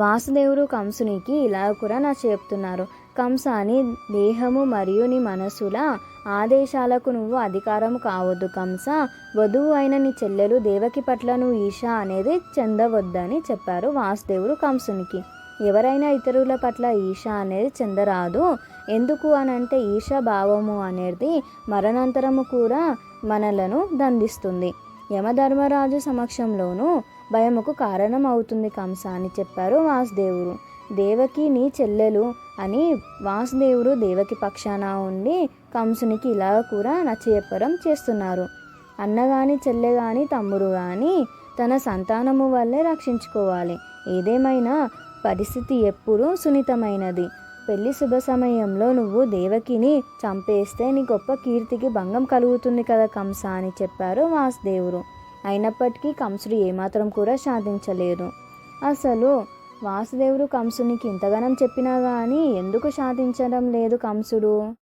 వాసుదేవుడు కంసునికి ఇలా కూడా నా చెప్తున్నారు. కంస అని దేహము మరియు నీ మనసుల ఆదేశాలకు నువ్వు అధికారము కావద్దు కంస. వధువు అయిన నీ చెల్లెలు దేవకి పట్ల నువ్వు ఈశ అనేది చెందవద్దని చెప్పారు వాసుదేవుడు కంసునికి. ఎవరైనా ఇతరుల పట్ల ఈశ అనేది చెందరాదు. ఎందుకు అని అంటే ఈశ భావము అనేది మరణాంతరము కూడా మనలను దండిస్తుంది. యమధర్మరాజు సమక్షంలోనూ భయముకు కారణం అవుతుంది కంస అని చెప్పారు వాసుదేవుడు. దేవకి నీ చెల్లెలు అని వాసుదేవుడు దేవకి పక్షాన ఉండి కంసునికి ఇలా కూడా నచ్చజెప్పడం చేస్తున్నారు. అన్నగాని చెల్లె కానీ తమ్ముడు కానీ తన సంతానము వల్లే రక్షించుకోవాలి. ఏదేమైనా పరిస్థితి ఎప్పుడూ సున్నితమైనది. పెళ్ళి శుభ సమయంలో నువ్వు దేవకిని చంపేస్తే నీ గొప్ప కీర్తికి భంగం కలుగుతుంది కదా కంస అని చెప్పారు వాసుదేవుడు. అయినప్పటికీ కంసుడు ఏమాత్రం కూడా సాధించలేదు అసలు వాసుదేవుడు కంసునికి ఇంతగానం చెప్పినా కానీ ఎందుకు సాధించడం లేదు కంసుడు?